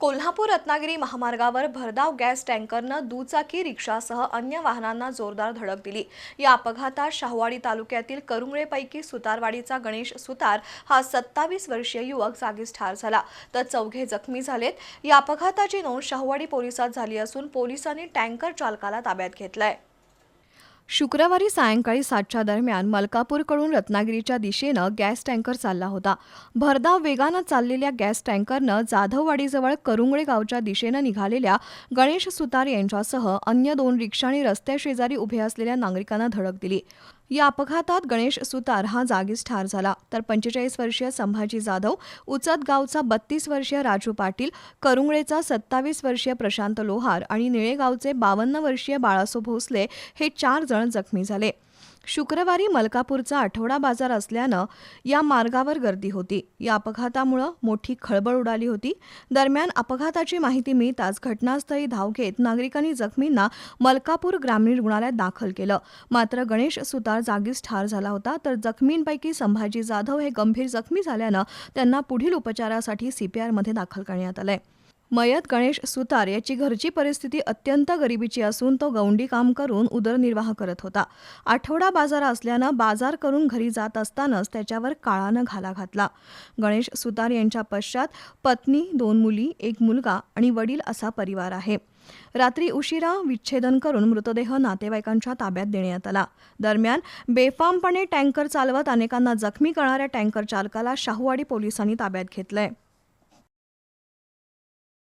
कोल्हापूर रत्नागिरी महामार्गावर भरधाव गॅस टँकरनं दुचाकी रिक्षासह अन्य वाहनांना जोरदार धडक दिली. या अपघातात शाहवाडी तालुक्यातील करुंगळेपैकी सुतारवाडीचा गणेश सुतार हा सत्तावीस वर्षीय युवक जागीच ठार झाला. तर चौघे जखमी झालेत. या अपघाताची नोंद शाहवाडी पोलिसात झाली असून पोलिसांनी टँकर चालकाला ताब्यात घेतलाय. शुक्रवारी सायंकाळी सातच्या दरम्यान मलकापूरकडून रत्नागिरीच्या दिशेनं गॅस टँकर चालला होता. भरधाव वेगानं चाललेल्या गॅस टँकरनं जाधववाडीजवळ करुंगळे गावच्या दिशेनं निघालेल्या गणेश सुतार यांच्यासह अन्य दोन रिक्षा आणि रस्त्याशेजारी उभे असलेल्या नागरिकांना धडक दिली. या अपघातात गणेश सुतार हा जागीच ठार झाला. तर पंचेचाळीस वर्षीय संभाजी जाधव उचत गावचा बत्तीस वर्षीय राजू पाटील करुंगळेचा सत्तावीस वर्षीय प्रशांत लोहार आणि निळेगावचे बावन्न वर्षीय बाळासो भोसले हे चार जण जखमी झाले. शुक्रवारी मलकापूरचा आठवडा बाजार असल्यानं या मार्गावर गर्दी होती. या अपघातामुळं मोठी खळबळ उडाली होती. दरम्यान अपघाताची माहिती मिळताच घटनास्थळी धाव घेत नागरिकांनी जखमींना मलकापूर ग्रामीण रुग्णालयात दाखल केलं. मात्र गणेश सुतार जागीच ठार झाला होता तर जखमींपैकी संभाजी जाधव हे गंभीर जखमी झाल्यानं त्यांना पुढील उपचारासाठी सीपीआरमध्ये दाखल करण्यात आलंय. मयत गणेश सुतार याची घरची परिस्थिती अत्यंत गरिबीची असून तो गौंडी काम करून उदरनिर्वाह करत होता. आठवडा बाजार असल्यानं बाजार करून घरी जात असतानाच त्याच्यावर काळानं घाला घातला. गणेश सुतार यांच्या पश्चात पत्नी दोन मुली एक मुलगा आणि वडील असा परिवार आहे. रात्री उशिरा विच्छेदन करून मृतदेह नातेवाईकांच्या ताब्यात देण्यात आला. दरम्यान बेफामपणे टँकर चालवत अनेकांना जखमी करणाऱ्या टँकर चालकाला शाहूवाडी पोलिसांनी ताब्यात घेतलंय.